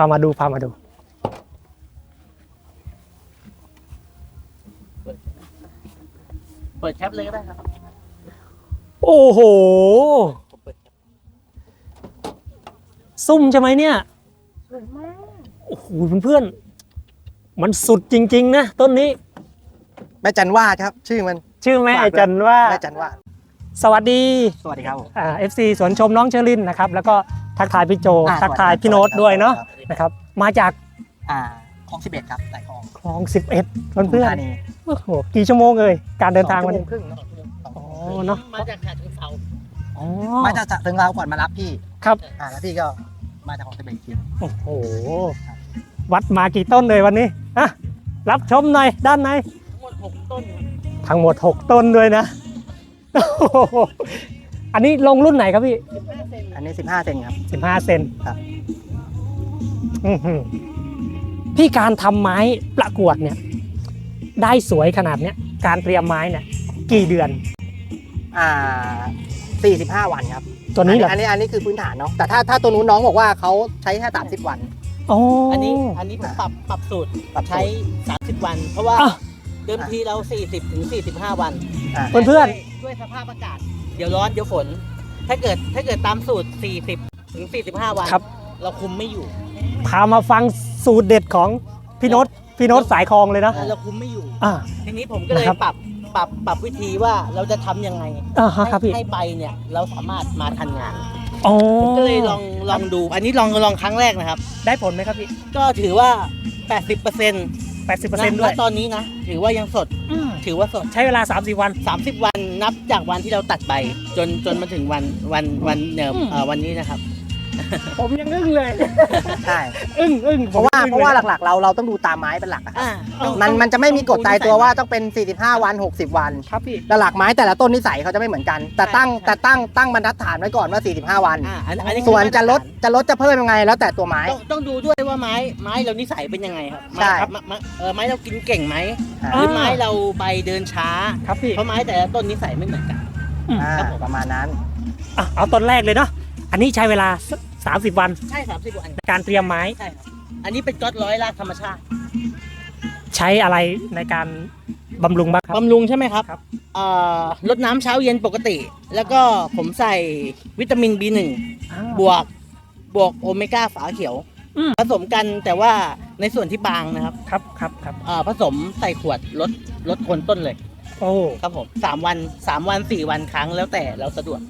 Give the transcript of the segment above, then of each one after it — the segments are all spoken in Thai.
พามาดูพามาดูเปิดแคปเลยก็ได้ครับ โอ้โห ผมเปิดแคปซุ่มใช่ไหมเนี่ยสวยมาก โอ้โหเพื่อนๆมันสุดจริง ๆ นะต้นนี้ แม่จันว่าครับ ชื่อมัน ชื่อแม่ฝากด้วย จันว่าแม่จันว่าสวัสดีสวัสดีครับผมอ่าเอฟซีสวนชมน้องเชอรินนะครับ แล้วก็ทักทายพี่โจ อ่าทักทายพี่โน้ตสวัสดีครับด้วยเนาะครับ นะครับ มาจากอ่าคลองสิบเอ็ดครับสายคลองคลอง11เพื่อนธานีๆโอ้โหกี่ชั่วโมงเลยการเดินทางวันสอนี้ชั่วโมครึ่งเนอะอ๋อเนาะมาจากฉะเชิงเทราอ๋อมาจากถึงเราก่อนมารับพี่ครับอ่าแล้วพี่ก็มาจากคลองสิบเอ็ดอีกทีโอ้โหวัดมากี่ต้นเลยวันนี้ฮะรับชมหน่อยด้านในทั้งหมดหกต้นทั้งหมด 6 ต้นด้วยนะโอ้โหอันนี้ลงรุ่นไหนครับพี่สิบห้าเซนอันนี้สิบห้าเซนครับ 15 เซนครับอื้อหือ พี่การทำไม้ประกวดเนี่ย ได้สวยขนาดเนี้ยการเตรียมไม้เนี่ย กี่เดือน อ่าสี่สิบห้าวันครับ ตัวนี้เหรออันนี้อันนี้คือพื้นฐานเนาะแต่ถ้าถ้าตัวนู้นน้องบอกว่าเขาใช้แค่สามสิบวันโอ้อันนี้อันนี้ผมปรับปรับสูตรปรับสูตรใช้ 30 วัน เพราะว่าอะเดิมทีเรา 40ถึง45 วันอ่าเพื่อนเพื่อนด้วยด้วยสภาพอากาศ เดี๋ยวร้อนเดี๋ยวฝน ถ้าเกิดถ้าเกิดตามสูตร 40ถึง45 วันครับเราคุมไม่อยู่ พามาฟังสูตรเด็ดของพี่โน้ตพี่โน้ตสายคลองเลยนะเราคุมไม่อยู่ อ่า ทีนี้ผมก็เลยนะครับปรับปรับปรับวิธีว่าเราจะทำยังไงอ่าฮะให้ครับพี่ ให้ใบเนี่ยเราสามารถมาทันงานโอ้ผมก็เลยลองลองดู อันนี้ลองลองครั้งแรกนะครับ ได้ผลไหมครับพี่ก็ถือว่า 80%น80%ด้วยตอนนี้นะ ถือว่ายังสดอืมถือว่าสด ใช้เวลา30วัน 30 วันนับจากวันที่เราตัดใบ จนจนมาถึงวันวันวันเนิมอืม เอ่อวันนี้นะครับ ผมยังอึ้งเลย ใช่อึ้งอึ้งเพราะว่าเพราะว่าหลักๆ เราเราต้องดูตามไม้เป็นหลักอะครับอ่ามันมันจะไม่มีกฎตายตัวว่าต้องเป็น 45 วัน 60 วันครับพี่แต่หลักไม้แต่ละต้นนิสัยเขาจะไม่เหมือนกัน แต่ตั้งแต่ตั้งตั้งบรรทัดฐานไว้ก่อนว่า 45 วัน อ่าอันอันนี้ส่วนคือจะลดมาตรฐจะลดจะเพิ่มยังไง แล้วแต่ตัวไม้านต้องต้องดูด้วยว่าไม้ไม้เรานิสัยเป็นยังไงครับใช่ ไม้ครับไม้ไม้เออไม้เรากินเก่งไหมอ่าหรือไม้เราใบเดินช้า ครับพี่ เพราะไม้แต่ละต้นนิสัยไม่เหมือนกัน อ่าประมาณนั้น อะเอาต้นแรกเลยเนาะ อันนี้ใช้เวลาสัก 30 วันใช่สามสิบวันในการเตรียมไม้ใช่ครับอันนี้เป็นก๊อตร้อยรากธรรมชาติใช้อะไรในการบำรุงบ้างครับ บำรุงใช่ไหมครับครับ เอ่อลดน้ำเช้าเย็นปกติ แล้วก็ผมใส่วิตามิน B1 บวกบวกโอเมก้าฝาเขียว อืม ผสมกันแต่ว่าในส่วนที่บางนะครับครับครับครับเอ่อผสมใส่ขวดลดลดโคนต้นเลยโอ้ครับผมสามวันสามวันสี่วันครั้งแล้วแต่เราสะดวก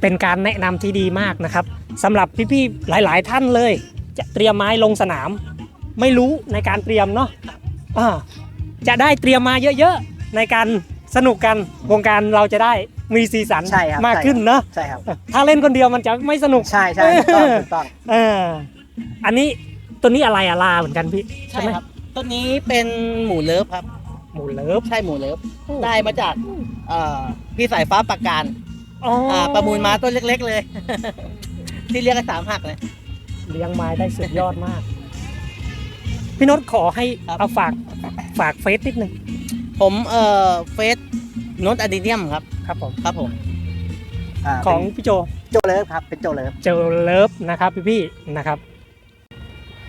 เป็นการแนะนำที่ดีมากนะครับ สำหรับพี่ๆหลายๆท่านเลย จะเตรียมไม้ลงสนาม ไม่รู้ในการเตรียมเนาะอ่าจะได้เตรียมมาเยอะๆในการสนุกกันวงการเราจะได้มีสีสันใช่ครับมากใช่ขึ้นเนาะใช่ครับถ้าเล่นคนเดียวมันจะไม่สนุกใช่ใช่ถูกต้องถูกต้องเอออันนี้ตัวนี้อะไรอะลาเหมือนกันพี่ใช่ไหมครับต้นนี้เป็นหมูเลิฟครับ หมูเลิฟใช่หมูเลิฟได้มาจากเอ่อพี่สายฟ้าปากการอ๋อออ่าประมูลมาต้นเล็ก ๆ เลย ที่เรียกกันสามหักเลย เลี้ยงไม้ได้สุดยอดมาก พี่โนตขอให้ครับ เอาฝากฝากเฟซนิดนึงผมเอ่อเฟสโนตอะดิเนียมครับ ครับผมครับผมาของเป็นพี่โจโจเลิฟครับ เป็นโจเลิฟเจอเลิฟนะครับพี่ๆนะครับ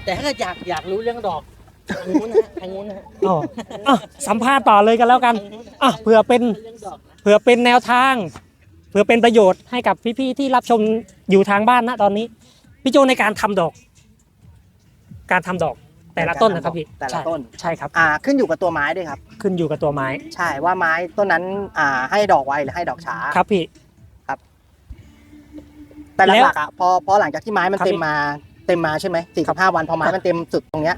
แต่ถ้าเกิดอยากอยากรู้เรื่องดอกทางนู้นนะฮะทางนู้นนะฮะอ๋ออะสัมภาษณ์ต่อเลยกันแล้วกันทางนู้นนะอะเผื่อเป็น เรื่องดอกนะ เผื่อเป็นแนวทาง เผื่อเป็นประโยชน์ให้กับพี่ๆที่รับชมอยู่ทางบ้านนะตอนนี้ พี่โจในการทำดอก การทำดอกแต่ละต้นนะครับพี่แต่ละใช่ต้นใช่ครับอ่าขึ้นอยู่กับตัวไม้ด้วยครับ ขึ้นอยู่กับตัวไม้ ใช่ว่าไม้ต้นนั้นอ่าให้ดอกไวหรือให้ดอกช้าครับพี่แต่แล้วหลักๆอะพอพอหลังจากที่ไม้มันครับเต็มมาเต็มมาใช่ไหมสี่สิบห้าวันพอไม้มันเต็มสุดตรงเนี้ย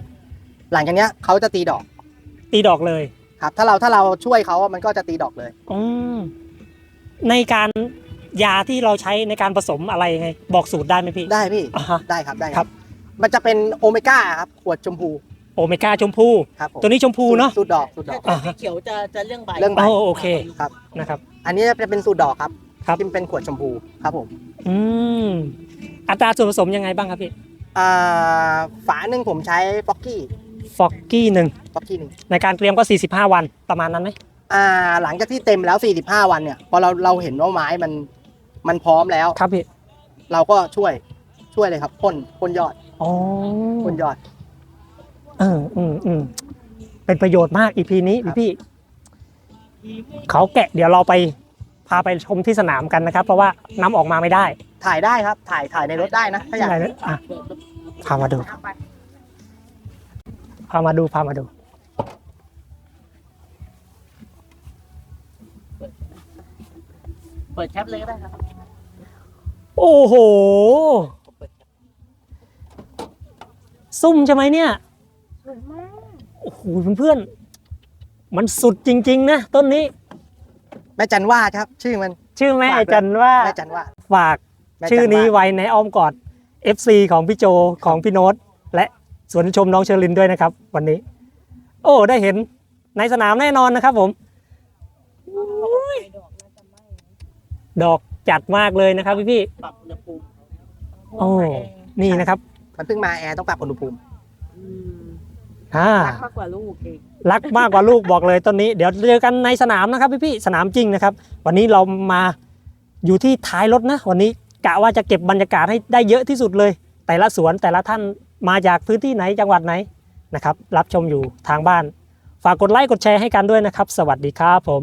หลังจากเนี้ยเขาจะตีดอก ตีดอกเลย ครับ ถ้าเราถ้าเราช่วยเขาอะมันก็จะตีดอกเลยอืม ในการยาที่เราใช้ในการผสมอะไรยังไง บอกสูตรได้ไหมพี่ ได้พี่อ่าฮะ ได้ครับได้คครัรับบมันจะเป็นโอเมก้าครับขวดชมพูโอเมก้าชมพู ครับผมตัวนี้ชมพูเนาะ สูตรดอกสูตรดอกแต่สีเขียวจะจะเรื่องใบเรื่องใบ โอ้โอเคครับ นะครับ อันนี้จะเป็นสูตรดอกครับครับ ที่เป็นขวดชมพูครับผมอืมอัตราส่วนผสมยังไงบ้างครับพี่อ่าฝาหนึ่งผมใช้ฟอกกี้ฟอกกี้หนึ่งฟอกกี้หนึ่งในการเตรียมก็ 45 วันประมาณนั้นไหม อ่าหลังจากที่เต็มแล้ว 45 วันเนี่ยพอเราเราเห็นว่าไม้มันมันพร้อมแล้ว ครับพี่เราก็ช่วยช่วยเลยครับพ่นพ่นยอดออ๋อคุณยอด เอออืมอืมเป็นประโยชน์มากอีพีนี้ครับ พี่ เขาแกะ เดี๋ยวเราไปพาไปชมที่สนามกันนะครับ เพราะว่านำออกมาไม่ได้ถ่ายได้ครับ ถ่ายถ่ายในรถได้นะถ้าอยากอะไรนะอะพามาดู พามาดูพามาดู ปิดแคปเลยก็ได้ครับโอ้โห ซุ่มใช่ไหมเนี่ยโอ้โหเพื่อนๆมันสุดจริง ๆ นะต้นนี้ แม่จันว่าครับ ชื่อมัน ชื่อแม่ฝากด้วย จันว่าแม่จันว่าฝาก แม่จัชื่อนี้ว่าไว้ในอ้อมกอด FC ของพี่โจของพี่โน้ตและสวนชมน้องเชอรินด้วยนะครับ วันนี้ โอ้ ได้เห็นในสนามแน่นอนนะครับผม ดอกจัดมากเลยนะครับพี่พี่ปรับอุณหภูมิๆโอ้นี่นะครับมันเพิ่งมาแอร์ต้องปรับอุณหภูมิ อืมอ่ารักมากกว่าลูกเองรักมากกว่าลูกบอกเลยต้นนี้ เดี๋ยวเจอกันในสนามนะครับพี่พี่ๆสนามจริงนะครับ วันนี้เรามาอยู่ที่ท้ายรถนะ วันนี้กะว่าจะเก็บบรรยากาศให้ได้เยอะที่สุดเลย แต่ละสวนแต่ละท่านมาจากพื้นที่ไหนจังหวัดไหนนะครับ รับชมอยู่ทางบ้าน ฝากกดไลค์กดแชร์ให้กันด้วยนะครับ สวัสดีครับผม